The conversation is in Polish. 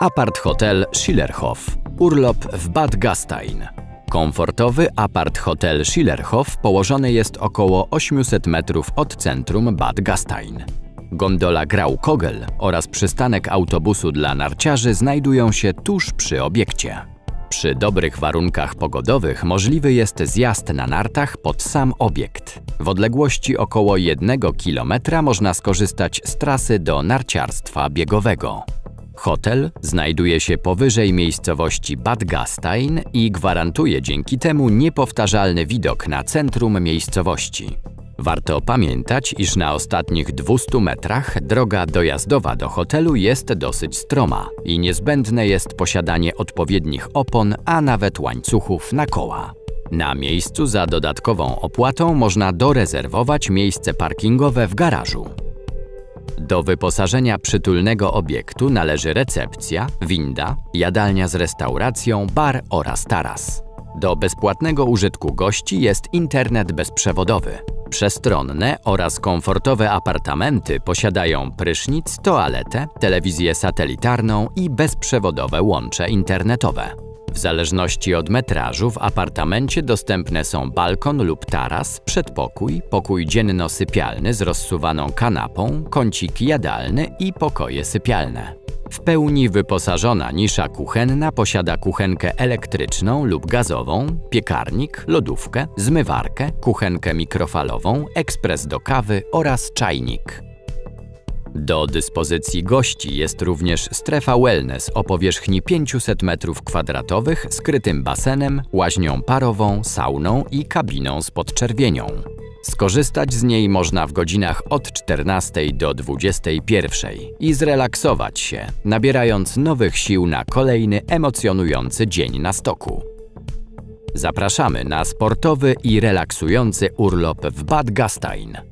Apart Hotel Schillerhof. Urlop w Bad Gastein. Komfortowy apart hotel Schillerhof położony jest około 800 metrów od centrum Bad Gastein. Gondola Grau Kogel oraz przystanek autobusu dla narciarzy znajdują się tuż przy obiekcie. Przy dobrych warunkach pogodowych możliwy jest zjazd na nartach pod sam obiekt. W odległości około 1 km można skorzystać z trasy do narciarstwa biegowego. Hotel znajduje się powyżej miejscowości Bad Gastein i gwarantuje dzięki temu niepowtarzalny widok na centrum miejscowości. Warto pamiętać, iż na ostatnich 200 metrach droga dojazdowa do hotelu jest dosyć stroma i niezbędne jest posiadanie odpowiednich opon, a nawet łańcuchów na koła. Na miejscu za dodatkową opłatą można dorezerwować miejsce parkingowe w garażu. Do wyposażenia przytulnego obiektu należy recepcja, winda, jadalnia z restauracją, bar oraz taras. Do bezpłatnego użytku gości jest internet bezprzewodowy. Przestronne oraz komfortowe apartamenty posiadają prysznic, toaletę, telewizję satelitarną i bezprzewodowe łącze internetowe. W zależności od metrażu w apartamencie dostępne są balkon lub taras, przedpokój, pokój dzienno-sypialny z rozsuwaną kanapą, kącik jadalny i pokoje sypialne. W pełni wyposażona nisza kuchenna posiada kuchenkę elektryczną lub gazową, piekarnik, lodówkę, zmywarkę, kuchenkę mikrofalową, ekspres do kawy oraz czajnik. Do dyspozycji gości jest również strefa wellness o powierzchni 500 m2 skrytym basenem, łaźnią parową, sauną i kabiną z podczerwienią. Skorzystać z niej można w godzinach od 14 do 21 i zrelaksować się, nabierając nowych sił na kolejny emocjonujący dzień na stoku. Zapraszamy na sportowy i relaksujący urlop w Bad Gastein.